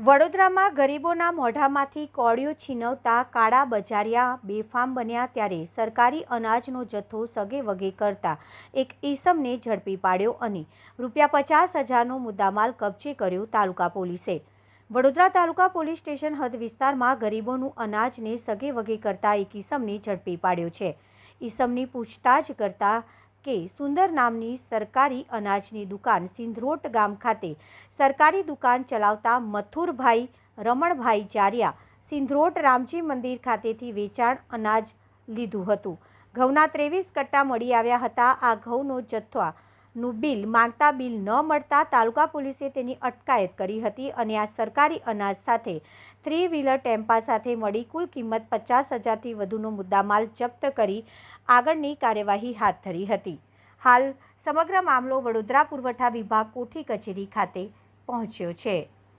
વડોદરામાં ગરીબોના મોઢામાંથી કોળિયો છીનવતા કાળા બજારિયા બેફામ બન્યા ત્યારે સરકારી અનાજનો જથ્થો સગે વગે કરતા એક ઈસમને ઝડપી પાડ્યો અને રૂપિયા પચાસ હજારનો મુદ્દામાલ કબજે કર્યો તાલુકા પોલીસે. વડોદરા તાલુકા પોલીસ સ્ટેશન હદ વિસ્તારમાં ગરીબોનું અનાજને સગે વગે કરતા એક ઈસમને ઝડપી પાડ્યો છે. ઈસમની પૂછતાછ કરતા કે સુંદર નામની સરકારી અનાજની દુકાન સિંધરોટ ગામ ખાતે સરકારી દુકાન ચલાવતા મથુરભાઈ રમણભાઈ જારિયા સિંધરોટ રામજી મંદિર ખાતેથી વેચાણ અનાજ લીધું હતું. ઘઉંના ત્રેવીસ કટ્ટા મળી આવ્યા હતા. આ ઘઉંનો જથ્થાનું બિલ માંગતા બિલ ન મળતા તાલુકા પોલીસે તેની અટકાયત કરી હતી અને આ સરકારી અનાજ સાથે થ્રી વ્હીલર ટેમ્પા સાથે મળી કુલ કિંમત પચાસ હજારથી વધુનો મુદ્દામાલ જપ્ત કરી આગળની કાર્યવાહી હાથ ધરી હતી. હાલ સમગ્ર મામલો વડોદરા પુરવઠા વિભાગ કોઠી કચેરી ખાતે પહોંચ્યો છે.